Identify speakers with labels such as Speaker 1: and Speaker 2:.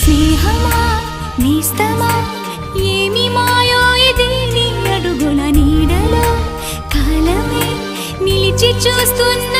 Speaker 1: స్నేహమా? నిస్తమా ఏమి మాయో ఇది నీ నీడలో? కాలమే నిలిచి చూస్తున్నా